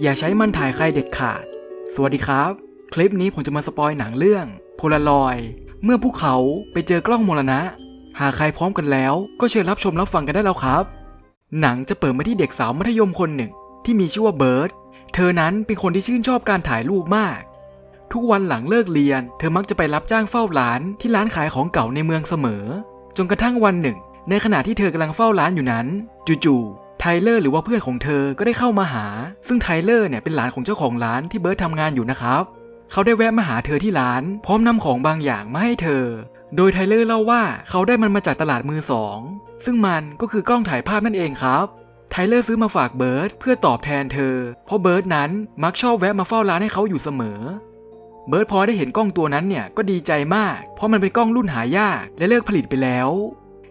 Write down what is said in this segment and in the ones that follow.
อย่าใช้มันถ่ายใครเด็ดขาด สวัสดีครับ คลิปนี้ผมจะมาสปอยหนังเรื่องโพลารอย เมื่อพวกเขาไปเจอกล้องมรณะ หากใครพร้อมกันแล้ว ก็เชิญรับชมรับฟังกันได้แล้วครับ หนังจะเปิดมาที่เด็กสาวมัธยมคนหนึ่ง ที่มีชื่อว่าเบิร์ด เธอนั้นเป็นคนที่ชื่นชอบการถ่ายรูปมาก ทุกวันหลังเลิกเรียน เธอมักจะไปรับจ้างเฝ้าร้านที่ร้านขายของเก่าในเมืองเสมอ จนกระทั่งวันหนึ่ง ในขณะที่เธอกำลังเฝ้าร้านอยู่นั้น จู่ๆ ไทเลอร์หรือว่าเพื่อนของเธอก็ได้เข้ามาหา ซึ่งไทเลอร์เนี่ยเป็นหลานของเจ้าของร้านที่เบิร์ดทำงานอยู่นะครับเขาได้แวะมาหาเธอที่ร้าน พร้อมนำของบางอย่างมาให้เธอ โดยไทเลอร์เล่าว่าเขาได้มันมาจากตลาดมือสอง ซึ่งมันก็คือกล้องถ่ายภาพนั่นเองครับไทเลอร์ซื้อมาฝากเบิร์ดเพื่อตอบแทนเธอ เพราะเบิร์ดนั้นมักชอบแวะมาเฝ้าร้านให้เขาอยู่เสมอ เบิร์ดพอได้เห็นกล้องตัวนั้นเนี่ยก็ดีใจมาก เพราะมันเป็นกล้องรุ่นหายากและเลิกผลิตไปแล้ว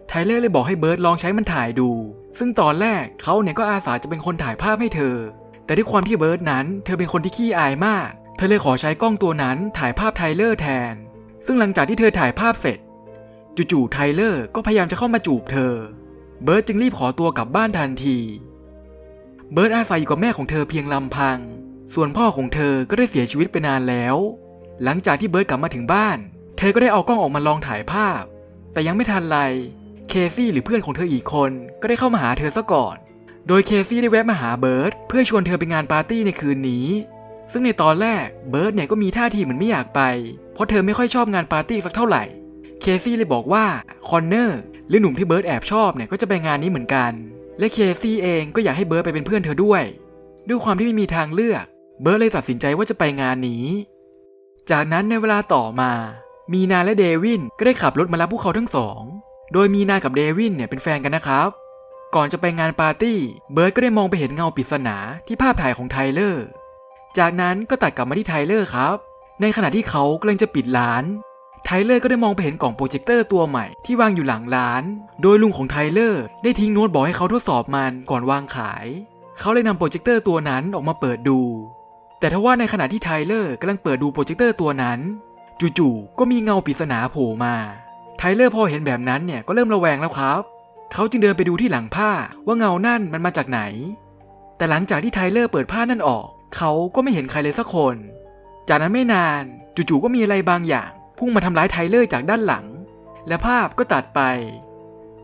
ไทเลอร์เลยบอกให้เบิร์ดลองใช้มันถ่ายดู ซึ่งตอนแรกเขาเนี่ยก็อาสาจะเป็นคนถ่ายภาพให้เธอ แต่ด้วยความที่เบิร์ดนั้น เธอเป็นคนที่ขี้อายมาก เธอเลยขอใช้กล้องตัวนั้นถ่ายภาพไทเลอร์แทน ซึ่งหลังจากที่เธอถ่ายภาพเสร็จ จู่ๆไทเลอร์ก็พยายามจะเข้ามาจูบเธอ เบิร์ดจึงรีบขอตัวกลับบ้านทันที เบิร์ดอาศัยอยู่กับแม่ของเธอเพียงลำพัง ส่วนพ่อของเธอก็ได้เสียชีวิตไปนานแล้ว หลังจากที่เบิร์ดกลับมาถึงบ้าน เธอก็ได้เอากล้องออกมาลองถ่ายภาพ แต่ยังไม่ทันไร เคซี่หรือเพื่อนของเธออีกคนก็ได้เข้ามาหาเธอซะก่อน โดยเคซี่ได้แวะมาหาเบิร์ดเพื่อชวนเธอไปงานปาร์ตี้ในคืนนี้ ซึ่งในตอนแรกเบิร์ดเนี่ยก็มีท่าทีเหมือนไม่อยากไป เพราะเธอไม่ค่อยชอบงานปาร์ตี้สักเท่าไหร่ เคซี่เลยบอกว่าคอนเนอร์หรือหนุ่มที่เบิร์ดแอบชอบเนี่ยก็จะไปงานนี้เหมือนกัน และเคซี่เองก็อยากให้เบิร์ดไปเป็นเพื่อนเธอด้วย ด้วยความที่ไม่มีทางเลือก เบิร์ดเลยตัดสินใจว่าจะไปงานนี้ จากนั้นในเวลาต่อมา มีนาและเดวินก็ได้ขับรถมารับพวกเขาทั้งสอง โดยมีนากับเดวินเนี่ยเป็นแฟนกันนะครับ ก่อนจะไปงานปาร์ตี้ เบิร์ดก็ได้มองไปเห็นเงาปริศนาที่ภาพถ่ายของไทเลอร์ จากนั้นก็ตัดกลับมาที่ไทเลอร์ครับ ในขณะที่เขากำลังจะปิดร้าน ไทเลอร์ก็ได้มองไปเห็นกล่องโปรเจคเตอร์ตัวใหม่ที่วางอยู่หลังร้าน โดยลุงของไทเลอร์ได้ทิ้งโน้ตบอกให้เขาทดสอบมันก่อนวางขาย เขาเลยนำโปรเจคเตอร์ตัวนั้นออกมาเปิดดู แต่ทว่าในขณะที่ไทเลอร์กำลังเปิดดูโปรเจคเตอร์ตัวนั้น จู่ๆก็มีเงาปริศนาโผล่มา ทเลอร์พอเห็นแบบนั้นเนี่ยก็เริ่มระแวงแล้วครับ เขาจึงเดินไปดูที่หลังผ้าว่าเงานั่นมันมาจากไหน แต่หลังจากที่ไทเลอร์เปิดผ้านั่นออก เขาก็ไม่เห็นใครเลยสักคน จากนั้นไม่นานจู่ๆก็มีอะไรบางอย่าง พุ่งมาทำร้ายไทเลอร์จากด้านหลัง และภาพก็ตัดไป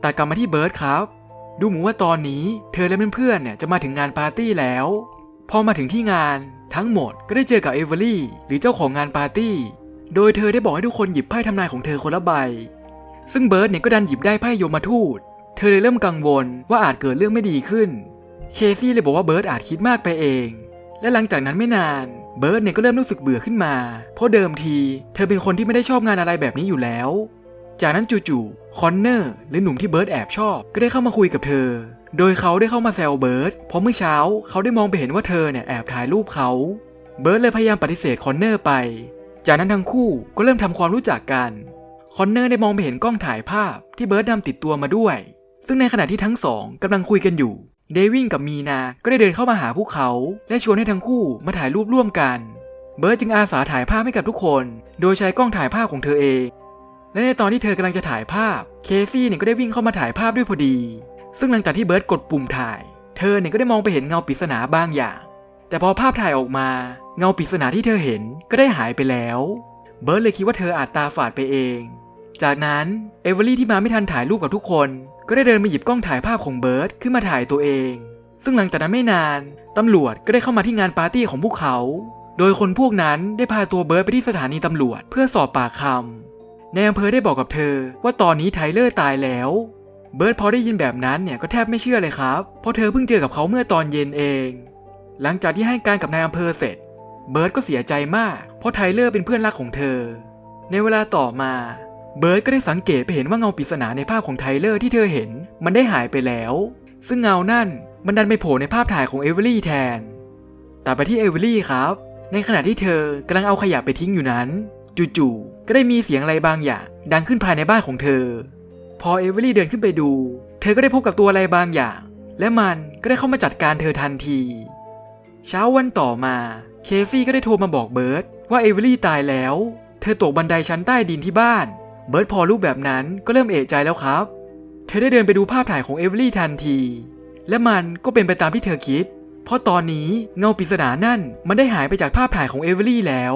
ตัดกลับมาที่เบิร์ดครับ ดูเหมือนว่าตอนนี้เธอและเพื่อนๆเนี่ยจะมาถึงงานปาร์ตี้แล้ว พอมาถึงที่งานทั้งหมดก็ได้เจอกับเอเวอรี่หรือเจ้าของงานปาร์ตี้ โดยเธอได้บอกให้ทุกคนหยิบไพ่ทำนายของเธอคนละใบ ซึ่งเบิร์ดเนี่ยก็ดันหยิบได้ไพ่โยมทูต เธอเลยเริ่มกังวลว่าอาจเกิดเรื่องไม่ดีขึ้น เคซี่เลยบอกว่าเบิร์ดอาจคิดมากไปเอง และหลังจากนั้นไม่นาน เบิร์ดเนี่ยก็เริ่มรู้สึกเบื่อขึ้นมา เพราะเดิมที เธอเป็นคนที่ไม่ได้ชอบงานอะไรแบบนี้อยู่แล้ว จากนั้นจู่ๆ คอนเนอร์หรือหนุ่มที่เบิร์ดแอบชอบ ก็ได้เข้ามาคุยกับเธอ โดยเขาได้เข้ามาแซวเบิร์ด เพราะเมื่อเช้าเขาได้มองไปเห็นว่าเธอเนี่ยแอบถ่ายรูปเขา เบิร์ดเลยพยายามปฏิเสธคอนเนอร์ไป จากนั้นทั้งคู่ก็เริ่มทำความรู้จักกัน คอนเนอร์ได้มองไปเห็นกล้องถ่ายภาพที่เบิร์ดนำติดตัวมาด้วย ซึ่งในขณะที่ทั้งสองกำลังคุยกันอยู่ เดวินกับมีนาก็ได้เดินเข้ามาหาพวกเขา และชวนให้ทั้งคู่มาถ่ายรูปร่วมกัน เบิร์ดจึงอาสาถ่ายภาพให้กับทุกคน โดยใช้กล้องถ่ายภาพของเธอเอง และในตอนที่เธอกำลังจะถ่ายภาพ เคซี่เนี่ยก็ได้วิ่งเข้ามาถ่ายภาพด้วยพอดี ซึ่งหลังจากที่เบิร์ดกดปุ่มถ่าย เธอเนี่ยก็ได้มองไปเห็นเงาปริศนาบางอย่าง แต่พอภาพถ่ายออกมา เงาปริศนาที่เธอเห็นก็ได้หายไปแล้ว เบิร์ดเลยคิดว่าเธออาจตาฝาดไปเอง จากนั้นเอเวอรี่ที่มาไม่ทันถ่ายรูปกับทุกคน ก็ได้เดินมาหยิบกล้องถ่ายภาพของเบิร์ดขึ้นมาถ่ายตัวเอง ซึ่งหลังจากนั้นไม่นาน ตำรวจก็ได้เข้ามาที่งานปาร์ตี้ของพวกเขา โดยคนพวกนั้นได้พาตัวเบิร์ดไปที่สถานีตำรวจเพื่อสอบปากคำในอำเภอได้บอกกับเธอว่าตอนนี้ไทเลอร์ตายแล้วเบิร์ดพอได้ยินแบบนั้นเนี่ยก็แทบไม่เชื่อเลยครับ เพราะเธอเพิ่งเจอกับเขาเมื่อตอนเย็นเอง หลังจากที่ให้การกับนายอำเภอเสร็จ เบิร์ดก็เสียใจมาก เพราะไทเลอร์เป็นเพื่อนรักของเธอ ในเวลาต่อมา เบิร์ดก็ได้สังเกตไปเห็นว่าเงาปริศนาในภาพของไทเลอร์ที่เธอเห็น มันได้หายไปแล้ว ซึ่งเงานั่นมันดันไปโผล่ในภาพถ่ายของเอเวอรี่แทนแต่ไปที่เอเวอรี่ครับ ในขณะที่เธอกำลังเอาขยะไปทิ้งอยู่นั้น จู่ๆก็ได้มีเสียงอะไรบางอย่าง ดังขึ้นภายในบ้านของเธอ พอเอเวอรี่เดินขึ้นไปดู เธอก็ได้พบกับตัวอะไรบางอย่าง และมันก็ได้เข้ามาจัดการเธอทันที เช้าวันต่อมา เคซี่ก็ได้โทรมาบอกเบิร์ดว่าเอเวอรี่ตายแล้ว เธอตกบันไดชั้นใต้ดินที่บ้าน เบิร์ดพอรู้แบบนั้นก็เริ่มเอะใจแล้วครับ เธอได้เดินไปดูภาพถ่ายของเอเวอรี่ทันที และมันก็เป็นไปตามที่เธอคิด เพราะตอนนี้เงาปริศนานั่นมันได้หายไปจากภาพถ่ายของเอเวอรี่แล้ว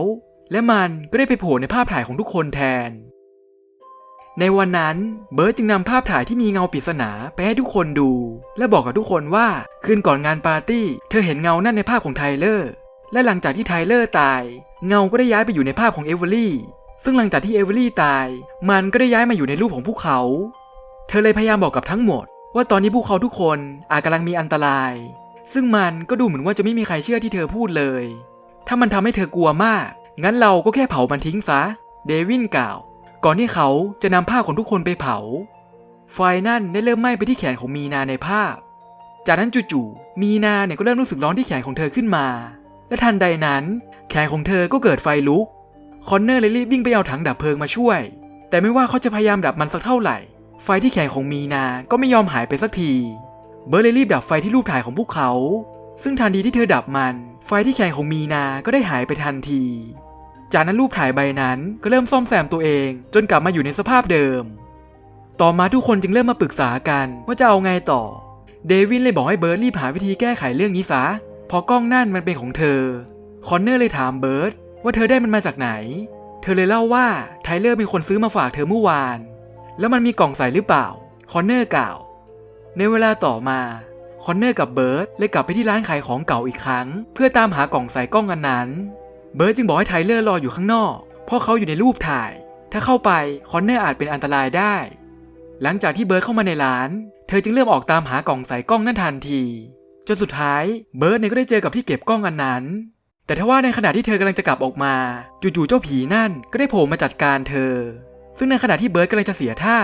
และมันก็ได้ไปโผล่ในภาพถ่ายของทุกคนแทน ในวันนั้นเบิร์ตจึงนำภาพถ่ายที่มีเงาปริศนาไปให้ทุกคนดู และบอกกับทุกคนว่าคืนก่อนงานปาร์ตี้ เธอเห็นเงานั่นในภาพของไทเลอร์และหลังจากที่ไทเลอร์ตาย เงาก็ได้ย้ายไปอยู่ในภาพของเอเวอรี่ ซึ่งหลังจากที่เอเวอรี่ตาย มันก็ได้ย้ายมาอยู่ในรูปของพวกเขา เธอเลยพยายามบอกกับทั้งหมด ว่าตอนนี้พวกเขาทุกคนอาจกำลังมีอันตราย ซึ่งมันก็ดูเหมือนว่าจะไม่มีใครเชื่อที่เธอพูดเลย ถ้ามันทำให้เธอกลัวมาก งั้นเราก็แค่เผามันทิ้งซะ เดวินกล่าว ก่อนที่เขาจะนำภาของทุกคนไปเผา ไฟนั่นได้เริ่มไหม้ไปที่แขนของมีนาในภาพ จากนั้นจู่ๆ มีนาเนี่ยก็เริ่มรู้สึกร้อนที่แขนของเธอขึ้นมา และทันใดนั้น แขนของเธอก็เกิดไฟลุก คอนเนอร์เลยรีบวิ่งไปเอาถังดับเพลิงมาช่วย แต่ไม่ว่าเขาจะพยายามดับมันสักเท่าไหร่ ไฟที่แขนของมีนา ก็ไม่ยอมหายไปสักที เบิร์ดเลยรีบดับไฟที่รูปถ่ายของพวกเขา ซึ่งทันทีที่เธอดับมัน ไฟที่แขนของมีนาก็ได้หายไปทันที จากนั้นรูปถ่ายใบนั้นก็เริ่มซ่อมแซมตัวเอง จนกลับมาอยู่ในสภาพเดิม ต่อมาทุกคนจึงเริ่มมาปรึกษากันว่าจะเอาไงต่อ เดวินเลยบอกให้เบิร์ดรีบหาวิธีแก้ไขเรื่องนี้ซะเพราะกล้องนั่นมันเป็นของเธอ คอนเนอร์เลยถามเบิร์ด ว่าเธอได้มันมาจากไหน เธอเลยเล่าว่าไทเลอร์เป็นคนซื้อมาฝากเธอเมื่อวาน แล้วมันมีกล่องใส่หรือเปล่า คอนเนอร์กล่าว ในเวลาต่อมา คอนเนอร์กับเบิร์ดเลยกลับไปที่ร้านขายของเก่าอีกครั้ง เพื่อตามหากล่องใส่กล้องอันนั้น เบิร์ดจึงบอกให้ไทเลอร์รออยู่ข้างนอก เพราะเขาอยู่ในรูปถ่าย ถ้าเข้าไปคอนเนอร์อาจเป็นอันตรายได้ หลังจากที่เบิร์ดเข้ามาในร้าน เธอจึงเริ่มออกตามหากล่องใส่กล้องนั่นทันทีจนสุดท้ายเบิร์ดเนี่ยก็ได้เจอกับที่เก็บกล้องอันนั้น แต่ทว่าในขณะที่เธอกำลังจะกลับออกมา จู่ๆเจ้าผีนั่นก็ได้โผล่มาจัดการเธอ ซึ่งในขณะที่เบิร์ดกำลังจะเสียท่า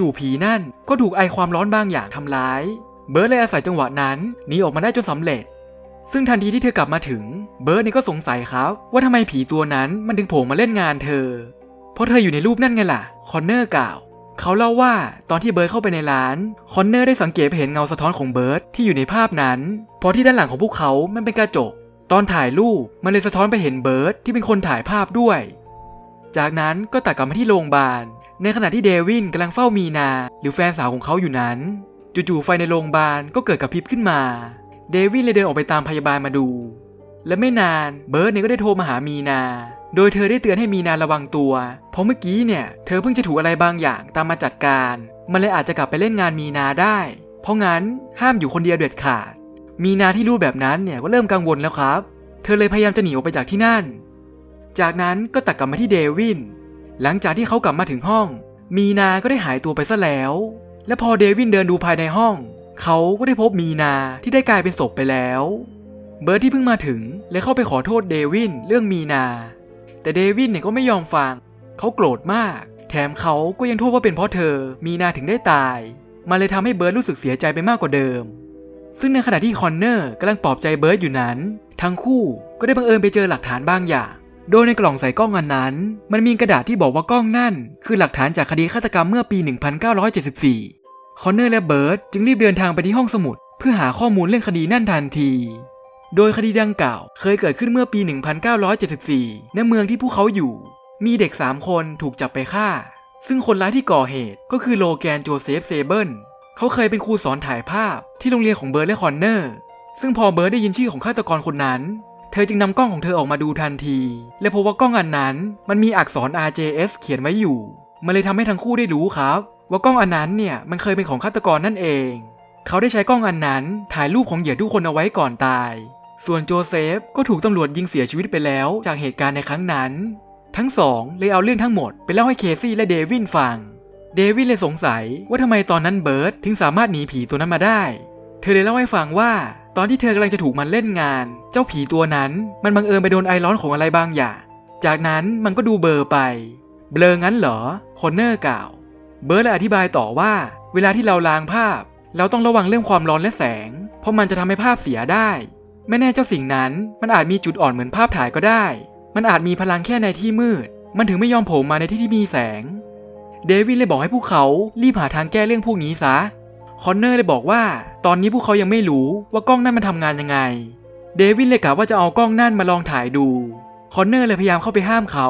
จู่ๆผีนั่นก็ถูกไอความร้อนบางอย่างทำร้าย เบิร์ดเลยอาศัยจังหวะนั้นหนีออกมาได้จนสำเร็จ ซึ่งทันทีที่เธอกลับมาถึง เบิร์ดนี่ก็สงสัยครับ ว่าทำไมผีตัวนั้นมันถึงโผล่มาเล่นงานเธอ เพราะเธออยู่ในรูปนั่นไงล่ะ คอนเนอร์กล่าวเขาเล่าว่าตอนที่เบิร์ดเข้าไปในร้าน คอนเนอร์ได้สังเกตไปเห็นเงาสะท้อนของเบิร์ดที่อยู่ในภาพนั้นพราะที่ด้านหลังของพวกเขา มันเป็นกระจก ตอนถ่ายรูปมันเลยสะท้อนไปเห็นเบิร์ดที่เป็นคนถ่ายภาพด้วย จากนั้นก็ตัดกลับมาที่โรงพยาบาล ในขณะที่เดวินกำลังเฝ้ามีนา หรือแฟนสาวของเขาอยู่นั้น จู่ๆไฟในโรงพยาบาลก็เกิดกระพริบขึ้นมา เดวินเลยเดินออกไปตามพยาบาลมาดู และไม่นานเบิร์ดเนี่ยก็ได้โทรมาหามีนา โดยเธอได้เตือนให้มีนาระวังตัว เพราะเมื่อกี้เนี่ยเธอเพิ่งจะถูกอะไรบางอย่างตามมาจัดการ มันเลยอาจจะกลับไปเล่นงานมีนาได้ เพราะงั้นห้ามอยู่คนเดียวเด็ดขาด มีนาที่รู้แบบนั้นเนี่ยก็เริ่มกังวลแล้วครับ เธอเลยพยายามจะหนีออกไปจากที่นั่น จากนั้นก็ตัดกลับมาที่เดวิน หลังจากที่เขากลับมาถึงห้อง มีนาก็ได้หายตัวไปซะแล้ว และพอเดวินเดินดูภายในห้อง เขาก็ได้พบมีนาที่ได้กลายเป็นศพไปแล้ว เบิร์ดที่เพิ่งมาถึงเลยเข้าไปขอโทษเดวินเรื่องมีนา แต่เดวินเนี่ยก็ไม่ยอมฟัง เขาโกรธมาก แถมเขาก็ยังโทษว่าเป็นเพราะเธอ มีนาถึงได้ตาย มันเลยทำให้เบิร์ดรู้สึกเสียใจไปมากกว่าเดิม ซึ่งในขณะที่คอนเนอร์กำลังปลอบใจเบิร์ดอยู่นั้น ทั้งคู่ก็ได้บังเอิญไปเจอหลักฐานบางอย่าง โดยในกล่องใส่กล้องอันนั้น มันมีกระดาษที่บอกว่ากล้องนั่น คือหลักฐานจากคดีฆาตกรรมเมื่อปี 1974 คอนเนอร์และเบิร์ดจึงรีบเดินทางไปที่ห้องสมุด เพื่อหาข้อมูลเรื่องคดีนั่นทันที โดยคดีดังกล่าวเคยเกิดขึ้นเมื่อปี 1974 ในเมืองที่พวกเขาอยู่ มีเด็ก 3 คนถูกจับไปฆ่าซึ่งคนร้ายที่ก่อเหตุก็คือโลแกนโจเซฟเซเบิล เขาเคยเป็นครูสอนถ่ายภาพที่โรงเรียนของเบิร์ดและคอนเนอร์ ซึ่งพอเบิร์ดได้ยินชื่อของฆาตกรคนนั้น เธอจึงนำกล้องของเธอออกมาดูทันที และพบว่ากล้องอันนั้นมันมีอักษร RJS เขียนไว้อยู่ มันเลยทำให้ทั้งคู่ได้รู้ครับ ว่ากล้องอันนั้นเนี่ยมันเคยเป็นของฆาตกรนั่นเอง เขาได้ใช้กล้องอันนั้นถ่ายรูปของเหยื่อทุกคนเอาไว้ก่อนตาย ส่วนโจเซฟก็ถูกตำรวจยิงเสียชีวิตไปแล้วจากเหตุการณ์ในครั้งนั้น ทั้งสองเลยเอาเรื่องทั้งหมดไปเล่าให้เคซี่และเดวินฟัง เดวินเลยสงสัยว่าทำไมตอนนั้นเบิร์ดถึงสามารถหนีผีตัวนั้นมาได้ เธอเลยเล่าให้ฟังว่า ตอนที่เธอกำลังจะถูกมันเล่นงาน เจ้าผีตัวนั้นมันบังเอิญไปโดนไอร้อนของอะไรบางอย่าง จากนั้นมันก็ดูเบลอไป เบลองั้นเหรอคอนเนอร์กล่าว เบิร์ดเลยอธิบายต่อว่า เวลาที่เราล้างภาพ เราต้องระวังเรื่องความร้อนและแสง เพราะมันจะทำให้ภาพเสียได้ ไม่แน่เจ้าสิ่งนั้นมันอาจมีจุดอ่อนเหมือนภาพถ่ายก็ได้ มันอาจมีพลังแค่ในที่มืด มันถึงไม่ยอมโผล่มาในที่ที่มีแสง เดวินเลยบอกให้พวกเขารีบหาทางแก้เรื่องพวกนี้ซะ คอนเนอร์เลยบอกว่า ตอนนี้พวกเขายังไม่รู้ว่ากล้องนั่นมันทำงานยังไง เดวินเลยกะว่าจะเอากล้องนั่นมาลองถ่ายดู คอนเนอร์เลยพยายามเข้าไปห้ามเขา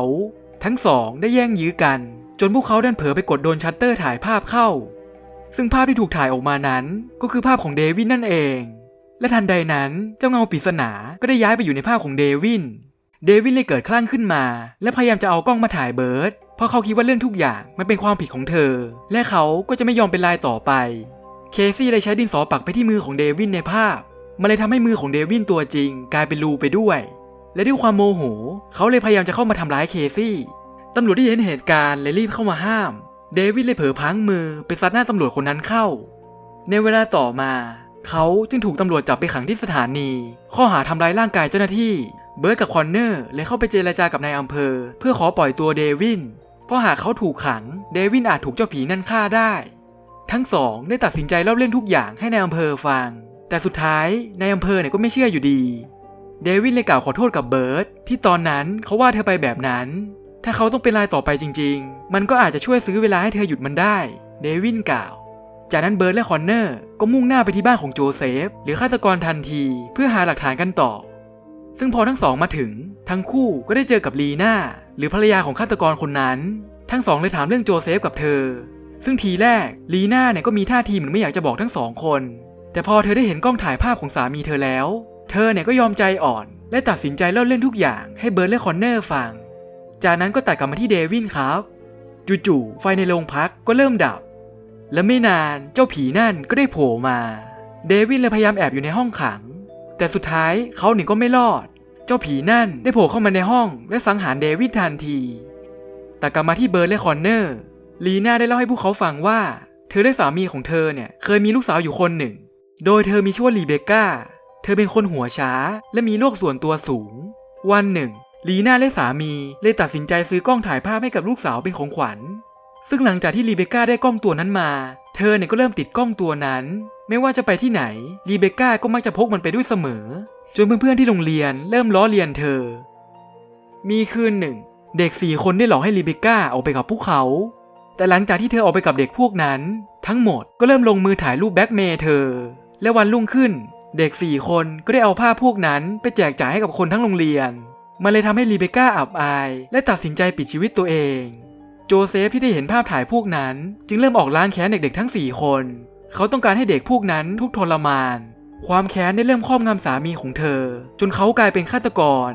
ทั้งสองได้แย่งยื้อกัน จนพวกเขาดันเผลอไปกดโดนชัตเตอร์ถ่ายภาพเข้า ซึ่งภาพที่ถูกถ่ายออกมานั้น ก็คือภาพของเดวินนั่นเอง และทันใดนั้นเจ้าเงาปริศนาก็ได้ย้ายไปอยู่ในภาพของเดวิน เดวินเลยเกิดคลั่งขึ้นมา และพยายามจะเอากล้องมาถ่ายเบิร์ด เพราะเขาคิดว่าเรื่องทุกอย่างมันเป็นความผิดของเธอ และเขาก็จะไม่ยอมเป็นลายต่อไป เคซี่เลยใช้ดินสอปักไปที่มือของเดวินในภาพ มันเลยทำให้มือของเดวินตัวจริง กลายเป็นรูไปด้วย และด้วยความโมโห เขาเลยพยายามจะเข้ามาทำร้ายเคซี่ตำรวจที่เห็นเหตุการณ์เลยรีบเข้ามาห้าม เดวิดเลยเผลอพังมือไปซัดหน้าตำรวจคนนั้นเข้า ในเวลาต่อมา เขาจึงถูกตำรวจจับไปขังที่สถานี ข้อหาทำร้ายร่างกายเจ้าหน้าที่ เบิร์ดกับคอนเนอร์เลยเข้าไปเจรจากับนายอำเภอ เพื่อขอปล่อยตัวเดวิน เพราะหากเขาถูกขังเดวินอาจถูกเจ้าผีนั่นฆ่าได้ ทั้งสองได้ตัดสินใจเล่าเรื่องทุกอย่างให้ในายอำเภอฟัง แต่สุดท้ายนายอำเภอเนี่ยก็ไม่เชื่ออยู่ดี เดวินเลยกล่าวขอโทษกับเบิร์ดที่ตอนนั้นเขาว่าเธอไปแบบนั้น ถ้าเขาต้องเป็นรายต่อไปจริง ๆ มันก็อาจจะช่วยซื้อเวลาให้เธอหยุดมันได้ เดวินกล่าว จากนั้นเบิร์ดและคอนเนอร์ก็มุ่งหน้าไปที่บ้านของโจเซฟหรือฆาตกรทันทีเพื่อหาหลักฐานกันต่อ ซึ่งพอทั้งสองมาถึง ทั้งคู่ก็ได้เจอกับลีน่า หรือภรรยาของฆาตกรคนนั้น ทั้งสองเลยถามเรื่องโจเซฟกับเธอ ซึ่งทีแรกลีน่าเนี่ยก็มีท่าทีเหมือนไม่อยากจะบอกทั้งสองคน แต่พอเธอได้เห็นกล้องถ่ายภาพของสามีเธอแล้ว เธอเนี่ยก็ยอมใจอ่อน และตัดสินใจเล่าเรื่องทุกอย่างให้เบิร์ดและคอนเนอร์ฟัง จากนั้นก็ตัดกลับมาที่เดวินครับจู่ๆไฟในโรงพักก็เริ่มดับ และไม่นานเจ้าผีนั่นก็ได้โผล่มา เดวินเลยพยายามแอบอยู่ในห้องขัง แต่สุดท้ายเขาหนีก็ไม่รอด เจ้าผีนั่นได้โผล่เข้ามาในห้องและสังหารเดวินทันที แต่กลับมาที่เบิร์ดและคอนเนอร์ ลีน่าได้เล่าให้พวกเขาฟังว่า เธอและสามีของเธอเนี่ยเคยมีลูกสาวอยู่คนหนึ่ง โดยเธอมีชื่อว่าลีเบคก้า เธอเป็นคนหัวช้า และมีโลกส่วนตัวสูง วันหนึ่ง ลีน่าและสามีเลยตัดสินใจซื้อกล้องถ่ายภาพให้กับลูกสาวเป็นของขวัญ ซึ่งหลังจากที่ลีเบคก้าได้กล้องตัวนั้นมา เธอเนี่ยก็เริ่มติดกล้องตัวนั้น ไม่ว่าจะไปที่ไหนลีเบคก้าก็มักจะพกมันไปด้วยเสมอ จนเพื่อนๆที่โรงเรียนเริ่มล้อเลียนเธอ มีคืนหนึ่ง เด็กสี่คนได้หลอกให้ลีเบคก้าออกไปกับพวกเขา แต่หลังจากที่เธอออกไปกับเด็กพวกนั้น ทั้งหมดก็เริ่มลงมือถ่ายรูปแบ็กเมย์เธอ และวันรุ่งขึ้น เด็กสี่คนก็ได้เอาภาพวกนั้นไปแจกจ่ายให้กับคนทั้งโรงเรียน มันเลยทำให้ลีเบคก้าอับอาย และตัดสินใจปิดชีวิตตัวเอง โจเซฟที่ได้เห็นภาพถ่ายพวกนั้น จึงเริ่มออกล้างแค้นเด็กๆทั้ง4คน เขาต้องการให้เด็กพวกนั้นทุกทรมาน ความแค้นได้เริ่มครอบงำสามีของเธอ จนเขากลายเป็นฆาตกร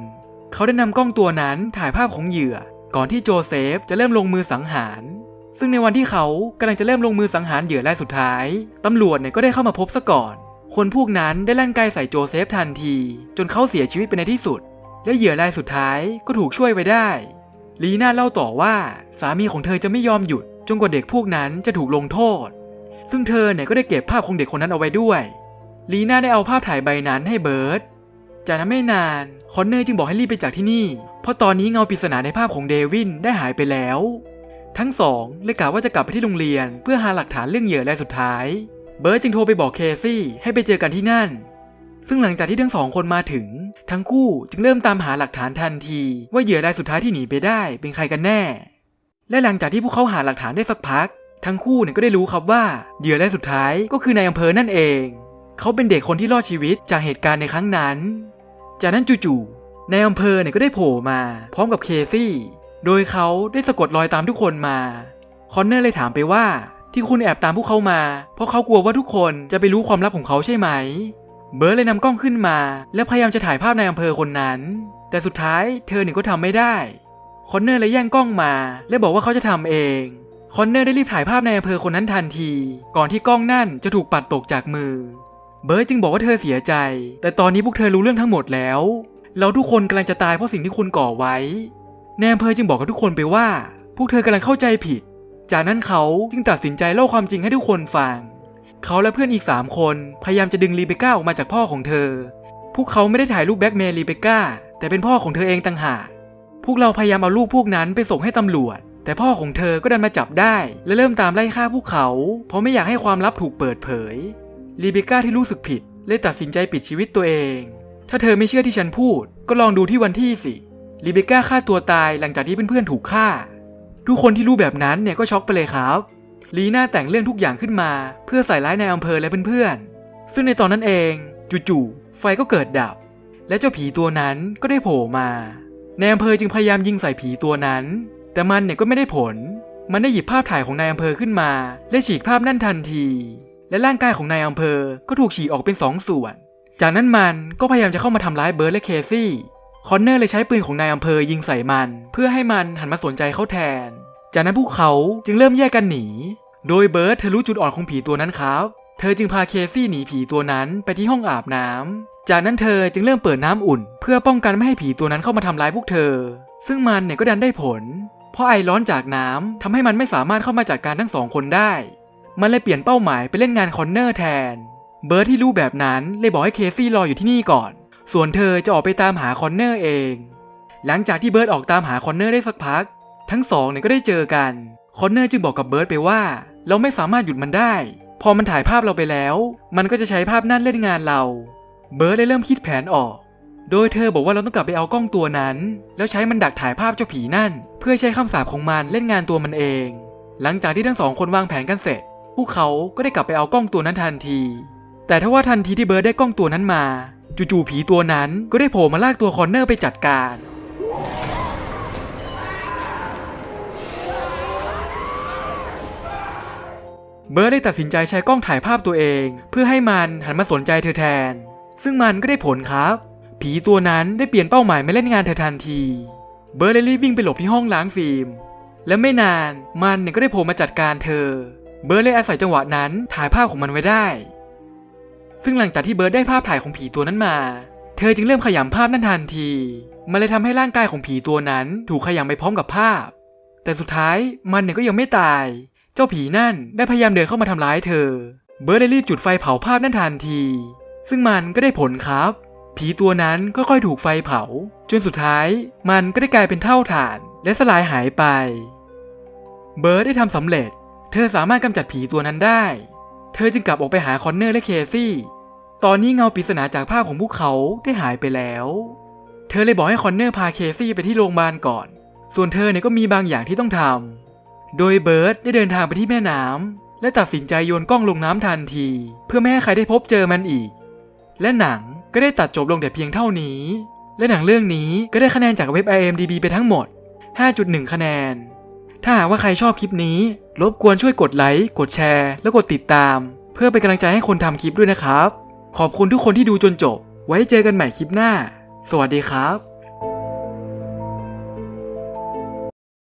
เขาได้นำกล้องตัวนั้นถ่ายภาพของเหยื่อ ก่อนที่โจเซฟจะเริ่มลงมือสังหาร ซึ่งในวันที่เขากำลังจะเริ่มลงมือสังหารเหยื่อรายสุดท้ายตำรวจเนี่ยก็ได้เข้ามาพบซะก่อน คนพวกนั้นได้ลั่นไกใส่โจเซฟทันที จนเขาเสียชีวิตไปในที่สุด และเหยื่อรายสุดท้ายก็ถูกช่วยไว้ได้ลีน่าเล่าต่อว่าสามีของเธอจะไม่ยอมหยุดจนกว่าเด็กพวกนั้นจะถูกลงโทษ ซึ่งเธอเนี่ยก็ได้เก็บภาพของเด็กคนนั้นเอาไว้ด้วย ลีน่าได้เอาภาพถ่ายใบนั้นให้เบิร์ตจากนั้นไม่นานคอนเนอร์จึงบอกให้รีบไปจากที่นี่ เพราะตอนนี้เงาปริศนาในภาพของเดวินได้หายไปแล้ว ทั้งสองเลยกล่าวว่าจะกลับไปที่โรงเรียน เพื่อหาหลักฐานเรื่องเหยื่อรายสุดท้าย เบิร์ตจึงโทรไปบอกเคซี่ให้ไปเจอกันที่นั่น ซึ่งหลังจากที่ทั้งสองคนมาถึง ทั้งคู่จึงเริ่มตามหาหลักฐานทันที ว่าเหยื่อรายสุดท้ายที่หนีไปได้เป็นใครกันแน่ และหลังจากที่พวกเขาหาหลักฐานได้สักพัก ทั้งคู่เนี่ยก็ได้รู้ครับว่าเหยื่อรายสุดท้ายก็คือนายอำเภอนั่นเอง เขาเป็นเด็กคนที่รอดชีวิตจากเหตุการณ์ในครั้งนั้น จากนั้นจู่ๆในอำเภอเนี่ยก็ได้โผล่มา พร้อมกับเคซี่ โดยเขาได้สะกดรอยตามทุกคนมา คอนเนอร์เลยถามไปว่า ที่คุณแอบตามพวกเขามา เพราะเขากลัวว่าทุกคนจะไปรู้ความลับของเขาใช่ไหม เบิร์ดเลยนำกล้องขึ้นมา และพยายามจะถ่ายภาพในอำเภอคนนั้น แต่สุดท้ายเธอหนึ่งก็ทำไม่ได้ คอนเนอร์เลยแย่งกล้องมา และบอกว่าเขาจะทำเองคอนเนอร์ได้รีบถ่ายภาพในอำเภอคนนั้นทันที ก่อนที่กล้องนั่นจะถูกปัดตกจากมือ เบิร์ดจึงบอกว่าเธอเสียใจ แต่ตอนนี้พวกเธอรู้เรื่องทั้งหมดแล้ว เราทุกคนกำลังจะตายเพราะสิ่งที่คุณก่อไว้ในอำเภอจึงบอกกับทุกคนไปว่า พวกเธอกำลังเข้าใจผิด จากนั้นเขาจึงตัดสินใจเล่าความจริงให้ทุกคนฟัง เขาและเพื่อนอีก 3 คนพยายามจะดึงรีเบคก้าออกมาจากพ่อของเธอ พวกเขาไม่ได้ถ่ายรูปแบ็กเมย์รีเบคก้าแต่เป็นพ่อของเธอเองต่างหาก พวกเราพยายามเอารูปพวกนั้นไปส่งให้ตำรวจ แต่พ่อของเธอก็ดันมาจับได้ และเริ่มตามไล่ฆ่าพวกเขา เพราะไม่อยากให้ความลับถูกเปิดเผย รีเบคก้าที่รู้สึกผิดเลยตัดสินใจปิดชีวิตตัวเอง ถ้าเธอไม่เชื่อที่ฉันพูด ก็ลองดูที่วันที่สิรีเบคก้าฆ่าตัวตายหลังจากที่เพื่อนๆถูกฆ่า ทุกคนที่รู้แบบนั้นเนี่ยก็ช็อกไปเลยครับ ลีน่าแต่งเรื่องทุกอย่างขึ้นมา เพื่อใส่ร้ายนายอำเภอและเพื่อนๆ ซึ่งในตอนนั้นเองจู่ๆไฟก็เกิดดับ และเจ้าผีตัวนั้นก็ได้โผล่มานายอำเภอจึงพยายามยิงใส่ผีตัวนั้น แต่มันเนี่ยก็ไม่ได้ผล มันได้หยิบภาพถ่ายของนายอำเภอขึ้นมา และฉีกภาพนั่นทันที และร่างกายของนายอำเภอก็ถูกฉีกออกเป็นสองส่วน จากนั้นมันก็พยายามจะเข้ามาทำร้ายเบิร์ดและเคซี่คอนเนอร์เลยใช้ปืนของนายอำเภอยิงใส่มัน เพื่อให้มันหันมาสนใจเขาแทน จากนั้นพวกเขาจึงเริ่มแยกกันหนี โดยเบิร์ดเธอรู้จุดอ่อนของผีตัวนั้นครับ เธอจึงพาเคซี่หนีผีตัวนั้นไปที่ห้องอาบน้ำจากนั้นเธอจึงเริ่มเปิดน้ำอุ่น เพื่อป้องกันไม่ให้ผีตัวนั้นเข้ามาทำร้ายพวกเธอ ซึ่งมันเนี่ยก็ดันได้ผล เพราะไอร้อนจากน้ำทำให้มันไม่สามารถเข้ามาจัดการทั้งสองคนได้ มันเลยเปลี่ยนเป้าหมายไปเล่นงานคอนเนอร์แทน เบิร์ดที่รู้แบบนั้นเลยบอกให้เคซี่รออยู่ที่นี่ก่อน ส่วนเธอจะออกไปตามหาคอนเนอร์เอง หลังจากที่เบิร์ดออกตามหาคอนเนอร์ได้สักพัก ทั้งสองเนี่ยก็ได้เจอกัน คอนเนอร์จึงบอกกับเบิร์ดไปว่า เราไม่สามารถหยุดมันได้ พอมันถ่ายภาพเราไปแล้ว มันก็จะใช้ภาพนั่นเล่นงานเรา เบิร์ดได้เริ่มคิดแผนออก โดยเธอบอกว่าเราต้องกลับไปเอากล้องตัวนั้น แล้วใช้มันดักถ่ายภาพเจ้าผีนั่น เพื่อใช้คำสาปของมันเล่นงานตัวมันเอง หลังจากที่ทั้งสองคนวางแผนกันเสร็จ พวกเขาก็ได้กลับไปเอากล้องตัวนั้นทันที แต่ถ้าว่าทันทีที่เบิร์ดได้กล้องตัวนั้นมา จู่ๆผีตัวนั้นก็ได้โผล่มาลากตัวคอนเนอร์ไปจัดการ เบิร์ดได้ตัดสินใจใช้กล้องถ่ายภาพตัวเอง เพื่อให้มันหันมาสนใจเธอแทน ซึ่งมันก็ได้ผลครับ ผีตัวนั้นได้เปลี่ยนเป้าหมายมาเล่นงานเธอทันที เบิร์ดเลยรีบวิ่งไปหลบที่ห้องล้างฟิล์ม และไม่นานมันเนี่ยก็ได้โผล่มาจัดการเธอ เบิร์ดเลยอาศัยจังหวะนั้นถ่ายภาพของมันไว้ได้ ซึ่งหลังจากที่เบิร์ดได้ภาพถ่ายของผีตัวนั้นมา เธอจึงเริ่มขยำภาพนั้นทันที มันเลยทำให้ร่างกายของผีตัวนั้นถูกขยำไปพร้อมกับภาพ แต่สุดท้ายมันเนี่ยก็ยังไม่ตาย เจ้าผีนั่นได้พยายามเดินเข้ามาทำร้ายเธอ เบิร์ดได้รีบจุดไฟเผาภาพนั่นทันที ซึ่งมันก็ได้ผลครับ ผีตัวนั้นก็ค่อยถูกไฟเผา จนสุดท้ายมันก็ได้กลายเป็นเท่าฐาน และสลายหายไป เบิร์ดได้ทำสำเร็จ เธอสามารถกำจัดผีตัวนั้นได้ เธอจึงกลับออกไปหาคอนเนอร์และเคซี่ ตอนนี้เงาปริศนาจากภาพของพวกเขาได้หายไปแล้ว เธอเลยบอกให้คอนเนอร์พาเคซี่ไปที่โรงพยาบาลก่อน ส่วนเธอเนี่ยก็มีบางอย่างที่ต้องทำ โดยเบิร์ดได้เดินทางไปที่แม่น้ำและตัดสินใจโยนกล้องลงน้ำทันที เพื่อไม่ให้ใครได้พบเจอมันอีก และหนังก็ได้ตัดจบลงแต่เพียงเท่านี้ และหนังเรื่องนี้ก็ได้คะแนนจากเว็บ IMDb ไปทั้งหมด 5.1 คะแนน ถ้าหากว่าใครชอบคลิปนี้ รบกวนช่วยกดไลค์ กดแชร์ และกดติดตาม เพื่อเป็นกำลังใจให้คนทำคลิปด้วยนะครับ ขอบคุณทุกคนที่ดูจนจบ ไว้เจอกันใหม่คลิปหน้า สวัสดีครับ